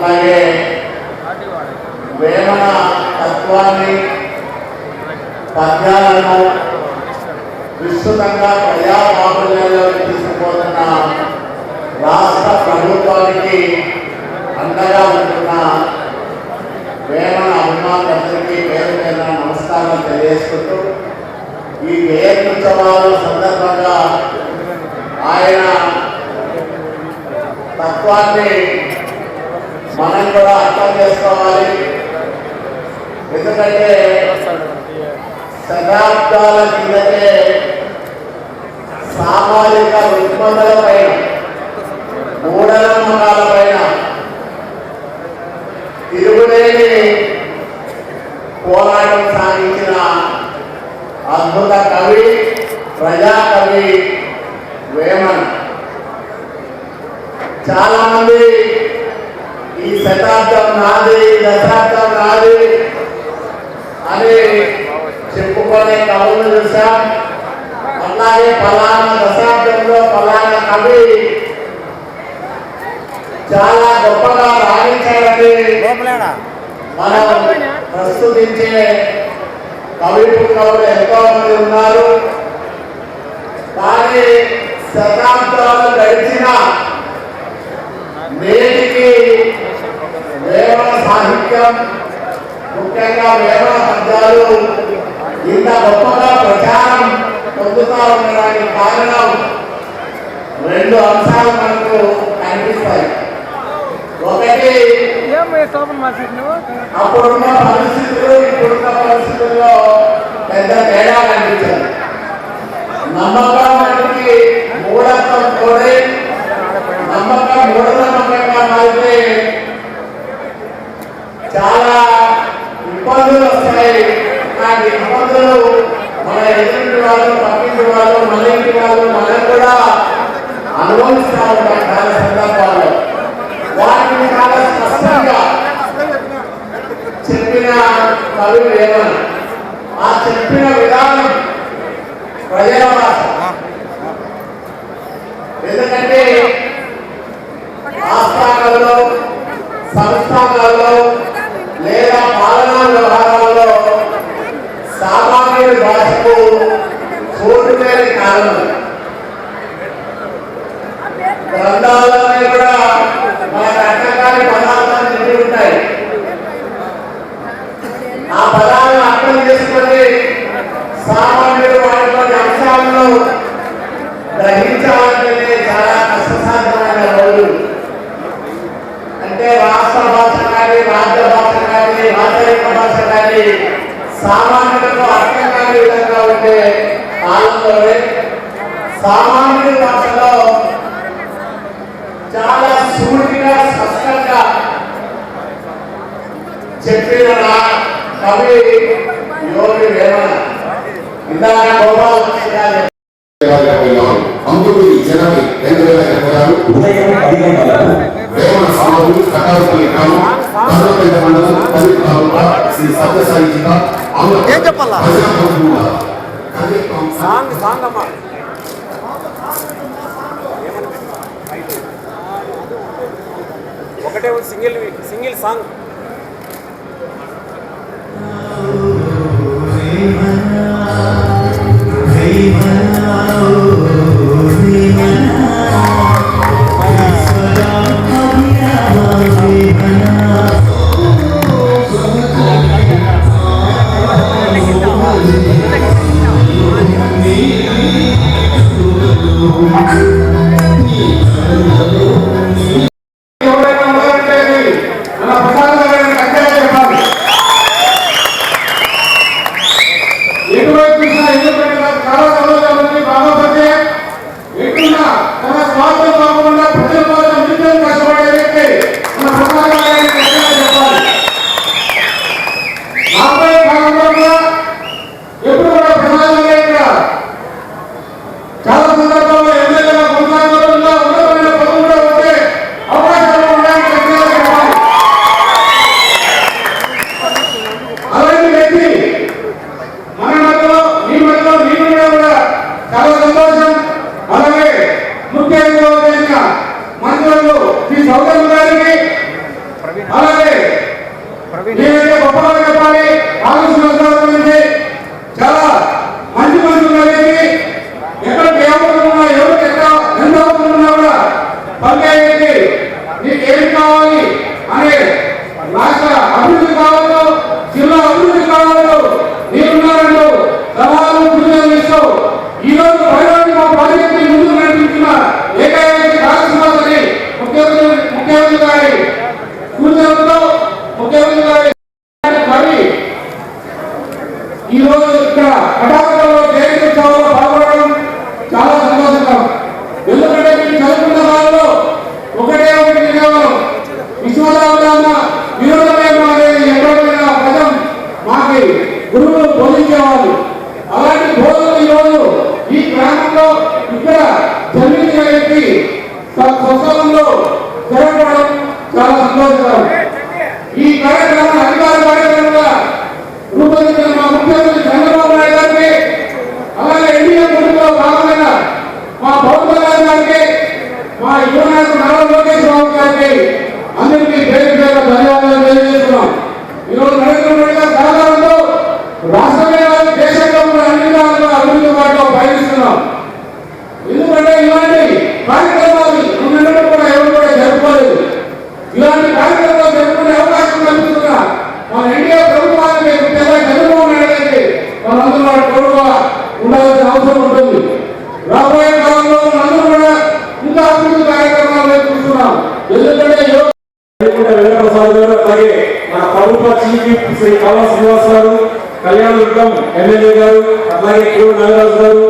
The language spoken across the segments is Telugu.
అలాగే వేమన తత్వాన్ని పద్యాలను విస్తృతంగా ప్రజా బాహుళ్యంలోకి తీసుకుపోతున్న రాష్ట్ర ప్రభుత్వానికి అండగా ఉంటున్న వేమన అభిమానులందరికీ పేరు పేరున నమస్కారం తెలియజేసుకుంటూ ఈ వేయోత్సవాల సందర్భంగా ఆయన తత్వాన్ని కూడా అర్థం చేసుకోవాలి. ఎందుకంటే శతాబ్దాల కిందటే సామాజిక రుగ్మతల పైన మూఢనమ్మకాల పైన తిరుగులేని పోరాటం సాగించిన అద్భుత కవి ప్రజాకవి వేమన్. చాలా మంది శతాబ్దం నాది దశాబ్దం నాది. అని చెప్పుకునే కవులు చూసాం. అలాగే ఫలానా దశాబ్దంలో ఫలానా కవి చాలా గొప్పగా రాణించాలని మనం ప్రస్తుతించే కవి పుట్టినవారు ఎంతో మంది ఉన్నారు. కానీ శతాబ్దాలు గడిచిన వేమన సాహిత్యం ముఖ్యంగా వేమన పద్యాలు ఇంత గొప్పగా ప్రచారం పొందుతా ఉండడానికి కారణం రెండు అంశాలు మనకు కనిపిస్తాయి. ఒకటి అప్పుడున్న పరిస్థితులు ఇప్పుడున్న పరిస్థితుల్లో పెద్ద తేడా కనిపించాలి నమ్మకం మనకి మూఢత్వం కోరి నమ్మకం మూఢనమ్మకంగా మారితే చాలా ఇబ్బందులు వస్తాయి. కానీ ఇబ్బందులు మన ఎదుటి వాళ్ళు పక్కింటి వాళ్ళు మన ఇంటి వాళ్ళు మనం కూడా అనుభవిస్తూ ఉంటాం చాలా సందర్భాల్లో. వాటిని చాలా స్పష్టంగా చెప్పిన కవి ఏమన్నా ఆ చెప్పిన విధానం ప్రజల భాష ఎందుకంటే ఆస్థానాల్లో సంస్థానాల్లో లేదా పాలనా వ్యవహారాల్లో సామాన్యుడి భాషకు చోటు లేని కారణం గ్రంథాలన్నీ కూడా మన రకరకాల పదార్థాలు నిండి ఉంటాయి. ఆ పదాలను అర్థం చేసుకొని సామాన్యుడు వాటిలోని అంశాలను గ్రహించాలంటే చాలా కష్టసాధ్యమైన రోజులు అంటే రాష్ట్ర భాష కానీ రాజ్య భాష కానీ రాజరిక భాష కానీ సామాన్యులకు అర్థం కాని విధంగా ఉండే కాలంలోనే సామాన్యుడి భాషలో చాలా సూటిగా స్పష్టంగా చెప్పిన నా కవి యోగి వేమన ఇందాక గోపాల గారు పంతొమ్మిది జనవరి రెండు వేల ఇరవై ఆరు ఉదయం పది గంటలకు వేమన సమాధులు కటారపల్లి గ్రామం కర్రపల్లి మండలం పల్లి తాలూకా శ్రీ సత్యసాయి జిల్లా ఆంధ్ర ఏం చెప్పాలా? ప్రజా బంధువుల కార్యక్రమం సాంగ్ సాంగ్ అమ్మా ఒకటే సింగిల్ సింగిల్ సాంగ్. గ్రామంలో ఇక్కడ జన్మించిన వ్యక్తి స్వస్థలంలో జరగడం చాలా సంతోషకరం. ఈ కార్యక్రమం అధికార కార్యక్రమంగా రూపొందించిన మా ముఖ్యమంత్రి చంద్రబాబు నాయుడు గారికి అలాగే ఎన్డీఏ కుటుంబంలో భాగమైన మా పవన్ కళ్యాణ్ గారికి మా యువనాయకుడు నారా లోకేష్ బాబు గారికి అందరికీ పేరు పేరు ధన్యవాదాలు తెలియజేస్తున్నాం ఈరోజు నరేంద్ర మోడీ గారి సహకారంతో రాష్ట్రమే కాదు దేశంలో కూడా అన్ని విధాలుగా అభివృద్ధి బాటలో పయనిస్తున్నాం ఎందుకంటే ఇలాంటి కార్యక్రమాలు ఉన్నట్టు కూడా ఎవరు కూడా జరుపుకోలేదు ఇలాంటి కార్యక్రమాలు జరుపుకునే అవకాశం కల్పిస్తున్నా మన ఎన్డీఏ ప్రభుత్వానికి ముఖ్యంగా చంద్రబాబు నాయుడు గారికి మనందరూ వారి తోడుగా ఉండాల్సిన అవసరం ఉంటుంది రాబోయే కాలంలో మనందరూ కూడా ఇంకా అభివృద్ధి కార్యక్రమాలు చూస్తున్నాం ఎందుకంటే యువ వైకుంఠ వెంకటప్రసాద్ గారు అలాగే మన ప్రభుత్వ చీఫ్ శ్రీ శ్రీనివాస్ గారు కళ్యాణ ఎమ్మెల్యే గారు అలాగే నాగరాజు గారు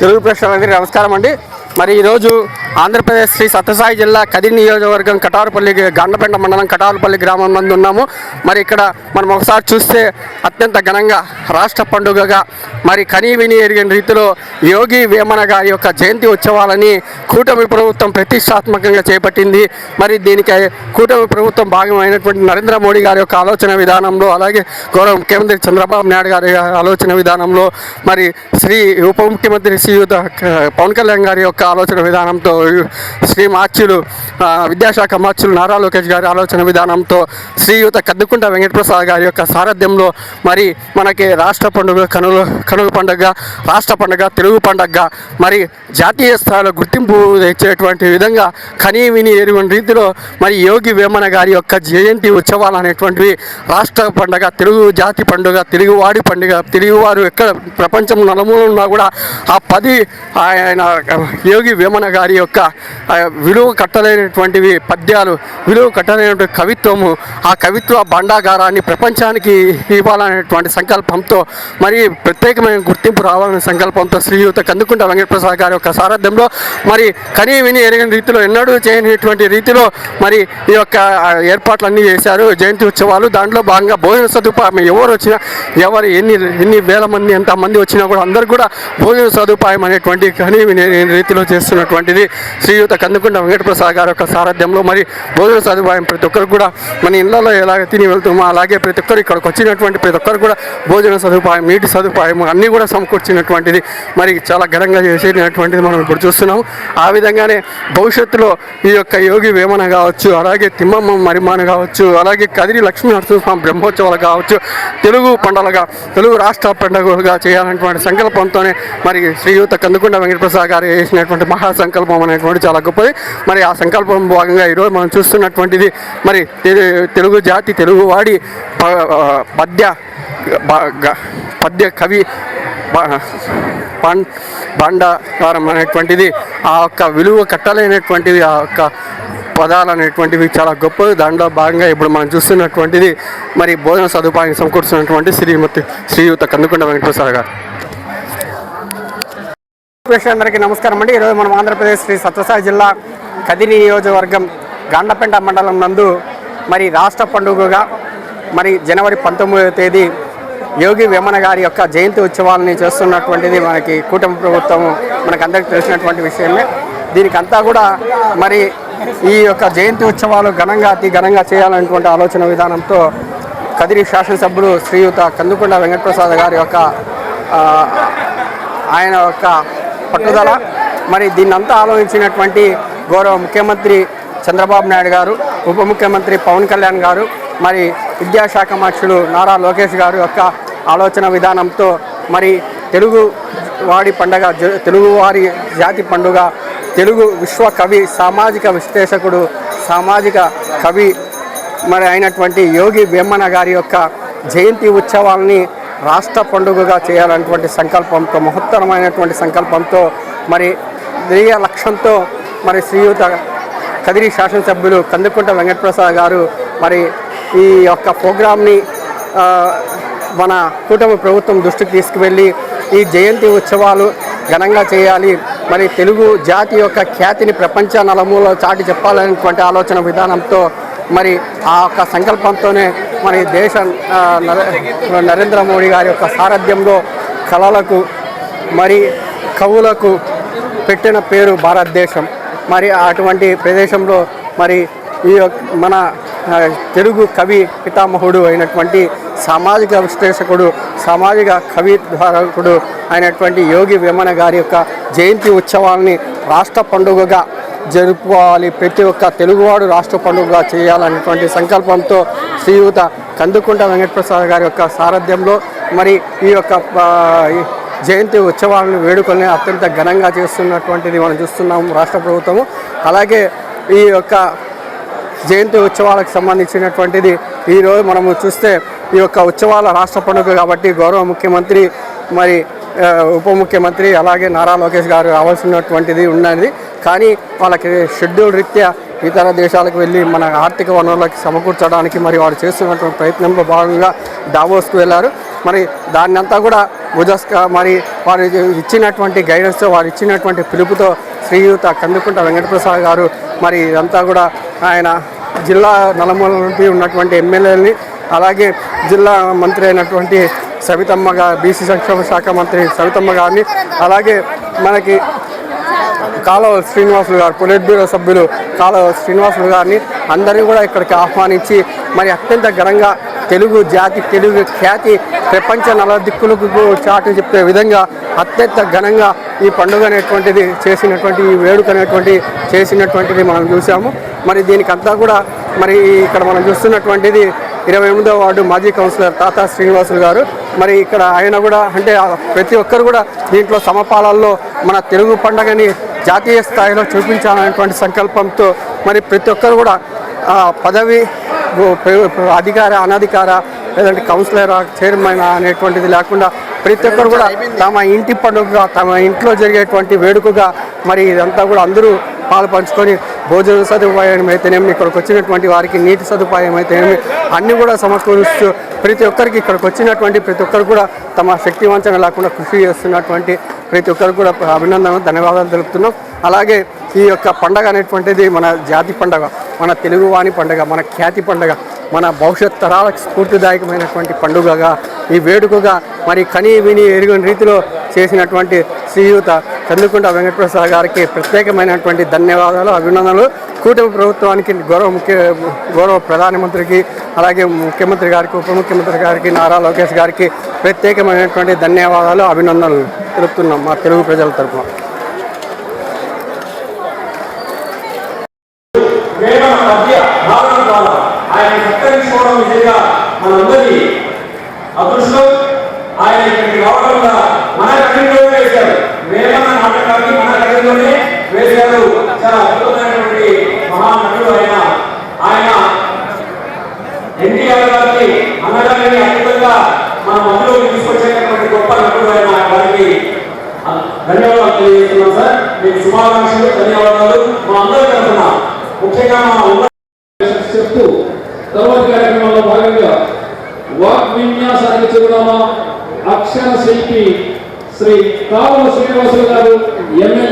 తెలుగు ప్రేక్షకులందరికీ నమస్కారం అండి. మరి ఈరోజు ఆంధ్రప్రదేశ్ శ్రీ సత్యసాయి జిల్లా కది నియోజకవర్గం కటారుపల్లి గండపెండ మండలం కటారుపల్లి గ్రామం నందు ఉన్నాము. మరి ఇక్కడ మనం ఒకసారి చూస్తే అత్యంత ఘనంగా రాష్ట్ర పండుగగా మరి కనీ విని ఎరిగిన రీతిలో యోగి వేమన గారి యొక్క జయంతి ఉత్సవాలని కూటమి ప్రభుత్వం ప్రతిష్టాత్మకంగా చేపట్టింది. మరి దీనికి కూటమి ప్రభుత్వం భాగమైనటువంటి నరేంద్ర మోడీ గారి యొక్క ఆలోచన విధానంలో అలాగే గౌరవ ముఖ్యమంత్రి చంద్రబాబు నాయుడు గారి ఆలోచన విధానంలో మరి శ్రీ ఉప ముఖ్యమంత్రి శ్రీయుత పవన్ కళ్యాణ్ గారి యొక్క ఆలోచన విధానంతో శ్రీ మార్చులు విద్యాశాఖ మార్చులు నారా లోకేష్ గారి ఆలోచన విధానంతో శ్రీయుత కద్దుకుంట వెంకటప్రసాద్ గారి యొక్క సారథ్యంలో మరి మనకి రాష్ట్ర పండుగ కనులు కనుల పండుగ రాష్ట్ర పండుగ తెలుగు పండుగ మరి జాతీయ స్థాయిలో గుర్తింపు ఇచ్చేటువంటి విధంగా కనీ విని ఎరుగని రీతిలో మరి యోగి వేమన గారి యొక్క జయంతి ఉత్సవాలు అనేటువంటివి రాష్ట్ర పండుగ తెలుగు జాతి పండుగ తెలుగువాడి పండుగ తెలుగువారు ఎక్కడ ప్రపంచం నలుమూల ఉన్నా కూడా ఆ పది ఆయన యోగి వేమన గారి యొక్క యొక్క విలువ కట్టలేనటువంటివి పద్యాలు విలువ కట్టలేనటువంటి కవిత్వము ఆ కవిత్వ భాండాగారాన్ని ప్రపంచానికి ఇవ్వాలనేటువంటి సంకల్పంతో మరి ప్రత్యేకమైన గుర్తింపు రావాలనే సంకల్పంతో శ్రీయుత కందుకుంట వెంకటప్రసాద్ గారి యొక్క సారథ్యంలో మరి కనీ విని ఎరగని రీతిలో ఎన్నడూ చేయనటువంటి రీతిలో మరి ఈ యొక్క ఏర్పాట్లన్నీ చేశారు. జయంతి ఉత్సవాలు దాంట్లో భాగంగా భోజన సదుపాయం ఎవరు వచ్చినా ఎవరు ఎన్ని ఎన్ని వేల మంది ఎంత మంది వచ్చినా కూడా అందరూ కూడా భోజన సదుపాయం అనేటువంటి కనీ విని రీతిలో చేస్తున్నటువంటిది. శ్రీయుత కందుకుంట వెంకటప్రసాద్ గారి యొక్క సారథ్యంలో మరి భోజన సదుపాయం ప్రతి ఒక్కరు కూడా మన ఇళ్ళలో ఎలాగ తిని వెళ్తామో అలాగే ప్రతి ఒక్కరు ఇక్కడికి వచ్చినటువంటి ప్రతి ఒక్కరు కూడా భోజన సదుపాయం నీటి సదుపాయం అన్నీ కూడా సమకూర్చినటువంటిది. మరి చాలా ఘనంగా చేసేటటువంటిది మనం ఇప్పుడు చూస్తున్నాం ఆ విధంగానే భవిష్యత్తులో ఈ యొక్క యోగి వేమన కావచ్చు అలాగే తిమ్మమ్మ మరిమాన కావచ్చు అలాగే కదిరి లక్ష్మీ నరసింహస్వామి బ్రహ్మోత్సవాలు కావచ్చు తెలుగు పండుగగా తెలుగు రాష్ట్ర పండుగలుగా చేయాలనేటువంటి సంకల్పంతోనే మరి శ్రీయుత కందుకుండ వెంకటప్రసాద్ గారు చేసినటువంటి మహాసంకల్పం అనేటువంటి చాలా గొప్పది. మరి ఆ సంకల్పం భాగంగా ఈరోజు మనం చూస్తున్నటువంటిది మరి తెలు- తెలుగు జాతి తెలుగు వాడి ప- పద్య పద్య కవి బ- అనేటువంటిది ఆ యొక్క విలువ కట్టలేనటువంటిది ఆ యొక్క పదాలు అనేటువంటివి చాలా గొప్పది దాంట్లో భాగంగా ఇప్పుడు మనం చూస్తున్నటువంటిది మరి భోజన సదుపాయం సమకూర్చున్నటువంటి శ్రీమతి శ్రీయుత కందుకుంట వెంకటేశ్వర గారు. ప్రేక్షకులందరికీ నమస్కారం అండి. ఈరోజు మనం ఆంధ్రప్రదేశ్ శ్రీ సత్యసాయి జిల్లా కదిరి నియోజకవర్గం గాండపెంట మండలం నందు మరి రాష్ట్ర పండుగగా మరి జనవరి పంతొమ్మిదవ తేదీ యోగి వేమన గారి యొక్క జయంతి ఉత్సవాలని చేస్తున్నటువంటిది మనకి కూటమి ప్రభుత్వం మనకు అందరికీ తెలిసినటువంటి విషయమే. దీనికంతా కూడా మరి ఈ యొక్క జయంతి ఉత్సవాలు ఘనంగా అతి ఘనంగా చేయాలనేటువంటి ఆలోచన విధానంతో కదిరి శాసనసభ్యులు శ్రీయుత కందుకొండ వెంకటప్రసాద్ గారి యొక్క ఆయన యొక్క పట్టుదల. మరి దీన్నంతా ఆలోచించినటువంటి గౌరవ ముఖ్యమంత్రి చంద్రబాబు నాయుడు గారు ఉప ముఖ్యమంత్రి పవన్ కళ్యాణ్ గారు మరి విద్యాశాఖ మంత్రులు నారా లోకేష్ గారు యొక్క ఆలోచన విధానంతో మరి తెలుగు వాడి పండగ జ- తెలుగువారి జాతి పండుగ తెలుగు విశ్వ కవి సామాజిక విశ్లేషకుడు సామాజిక కవి మరి అయినటువంటి యోగి వేమన గారి యొక్క జయంతి ఉత్సవాల్ని రాష్ట్ర పండుగగా చేయాలన్నటువంటి సంకల్పంతో మహత్తరమైనటువంటి సంకల్పంతో మరి ధ్యేయ లక్ష్యంతో మరి శ్రీయుత కదిరి శాసనసభ్యులు కందుకుంట వెంకటప్రసాద్ గారు మరి ఈ యొక్క ప్రోగ్రామ్ని మన కూటమి ప్రభుత్వం దృష్టికి తీసుకువెళ్ళి ఈ జయంతి ఉత్సవాలు ఘనంగా చేయాలి. మరి తెలుగు జాతి యొక్క ఖ్యాతిని ప్రపంచ నలమూలలో చాటి చెప్పాలనేటువంటి ఆలోచన విధానంతో మరి ఆ యొక్క సంకల్పంతోనే మరి దేశ నరేంద్ర మోడీ గారి యొక్క సారథ్యంలో కళలకు మరి కవులకు పెట్టిన పేరు భారతదేశం. మరి అటువంటి ప్రదేశంలో మరి ఈ యొక్క మన తెలుగు కవి పితామహుడు అయినటువంటి సామాజిక విశ్లేషకుడు సామాజిక కవి ధారకుడు అయినటువంటి యోగి వేమన గారి యొక్క జయంతి ఉత్సవాలని రాష్ట్ర పండుగగా జరుపుకోవాలి. ప్రతి ఒక్క తెలుగువాడు రాష్ట్ర పండుగగా చేయాలనేటువంటి సంకల్పంతో శ్రీయుత కందుకుంట వెంకటప్రసాద్ గారి యొక్క సారథ్యంలో మరి ఈ యొక్క జయంతి ఉత్సవాలను వేడుకల్ని అత్యంత ఘనంగా చేస్తున్నటువంటిది మనం చూస్తున్నాము రాష్ట్ర ప్రభుత్వము. అలాగే ఈ యొక్క జయంతి ఉత్సవాలకు సంబంధించినటువంటిది ఈరోజు మనము చూస్తే ఈ యొక్క ఉత్సవాల రాష్ట్ర పండుగ కాబట్టి గౌరవ ముఖ్యమంత్రి మరి ఉప ముఖ్యమంత్రి అలాగే నారా లోకేష్ గారు రావాల్సినటువంటిది ఉన్నది. కానీ వాళ్ళకి షెడ్యూల్ రీత్యా ఇతర దేశాలకు వెళ్ళి మన ఆర్థిక వనరులకు సమకూర్చడానికి మరి వారు చేస్తున్నటువంటి ప్రయత్నంలో భాగంగా డావోస్కు వెళ్ళారు. మరి దాన్ని అంతా కూడా భుజస్క మరి వారు ఇచ్చినటువంటి గైడెన్స్తో వారు ఇచ్చినటువంటి పిలుపుతో శ్రీయుత కందుకుంట వెంకటప్రసాద్ గారు మరి ఇదంతా కూడా ఆయన జిల్లా నలమూల నుండి ఉన్నటువంటి ఎమ్మెల్యేలని అలాగే జిల్లా మంత్రి అయినటువంటి సవితమ్మ గారు బీసీ సంక్షేమ శాఖ మంత్రి సవితమ్మ గారిని అలాగే మనకి కాలువ శ్రీనివాసులు గారు పొలిట్ బ్యూరో సభ్యులు కాలువ శ్రీనివాసులు గారిని అందరినీ కూడా ఇక్కడికి ఆహ్వానించి మరి అత్యంత ఘనంగా తెలుగు జాతి తెలుగు ఖ్యాతి ప్రపంచ నల దిక్కులకు చాటు చెప్పే విధంగా అత్యంత ఘనంగా ఈ పండుగ అనేటువంటిది చేసినటువంటి ఈ వేడుక అనేటువంటి చేసినటువంటిది మనం చూసాము మరి దీనికంతా కూడా మరి ఇక్కడ మనం చూస్తున్నటువంటిది ఇరవై ఎనిమిదో వార్డు మాజీ కౌన్సిలర్ తాతా శ్రీనివాసులు గారు. మరి ఇక్కడ ఆయన కూడా అంటే ప్రతి ఒక్కరు కూడా దీంట్లో సమపాలల్లో మన తెలుగు పండగని జాతీయ స్థాయిలో చూపించాలనేటువంటి సంకల్పంతో మరి ప్రతి ఒక్కరు కూడా పదవి అధికార అనధికార లేదంటే కౌన్సిలర్ చైర్మన్ అనేటువంటిది లేకుండా ప్రతి ఒక్కరు కూడా తమ ఇంటి పండుగగా తమ ఇంట్లో జరిగేటువంటి వేడుకగా మరి ఇదంతా కూడా అందరూ పాలు పంచుకొని భోజన సదుపాయం అయితేనేమి ఇక్కడికి వచ్చినటువంటి వారికి నీటి సదుపాయం అయితేనేమి అన్నీ కూడా సమకూరుస్తూ ప్రతి ఒక్కరికి ఇక్కడికి వచ్చినటువంటి ప్రతి ఒక్కరు కూడా తమ శక్తి వంచన లేకుండా కృషి చేస్తున్నటువంటి ప్రతి ఒక్కరు కూడా అభినందనలు ధన్యవాదాలు తెలుపుతున్నాం. అలాగే ఈ యొక్క పండగ అనేటువంటిది మన జాతి పండగ మన తెలుగువాణి పండగ మన ఖ్యాతి పండగ మన భవిష్యత్ తరాలకు స్ఫూర్తిదాయకమైనటువంటి పండుగగా ఈ వేడుకగా మరి కని విని ఎరుగని రీతిలో చేసినటువంటి శ్రీయుత కందుకుంట వెంకటప్రసాద్ గారికి ప్రత్యేకమైనటువంటి ధన్యవాదాలు అభినందనలు. కూటమి ప్రభుత్వానికి గౌరవ ముఖ్య గౌరవ ప్రధానమంత్రికి అలాగే ముఖ్యమంత్రి గారికి ఉప ముఖ్యమంత్రి గారికి నారా లోకేష్ గారికి ప్రత్యేకమైనటువంటి ధన్యవాదాలు అభినందనలు తెలుపుతున్నాం మా తెలుగు ప్రజల తరఫున వేమన పద్య భావన ద్వారా ఆయన సత్కరించుకోవడం నిజంగా మనందరి అదృష్టం ఆయన ఇక్కడికి రావడం వల్ల మన కఠినలోనే వేశారు వేమన నాటకాన్ని మన కఠినలోనే వేశారు చాలా అద్భుతమైనటువంటి మహానటుడు ఆయన ఆయన ఎన్టీఆర్ గారికి అన్నగారిని అద్భుతంగా మన మధ్యలోకి తీసుకొచ్చేటటువంటి గొప్ప నటుడు ఆయన వారికి ధన్యవాదాలు తెలియజేస్తున్నాం సార్ మీకు శుభాకాంక్షలు ధన్యవాదాలు. మా అందరి తరఫున ముఖ్యంగా మా ఉన్న చెప్తూ తర్వాతి కార్యక్రమంలో భాగంగా వాక్ విన్యాసానికి చెబుదామా అక్షర శిల్పి శ్రీ కావుల శ్రీనివాసులు గారు ఎమ్మెల్యే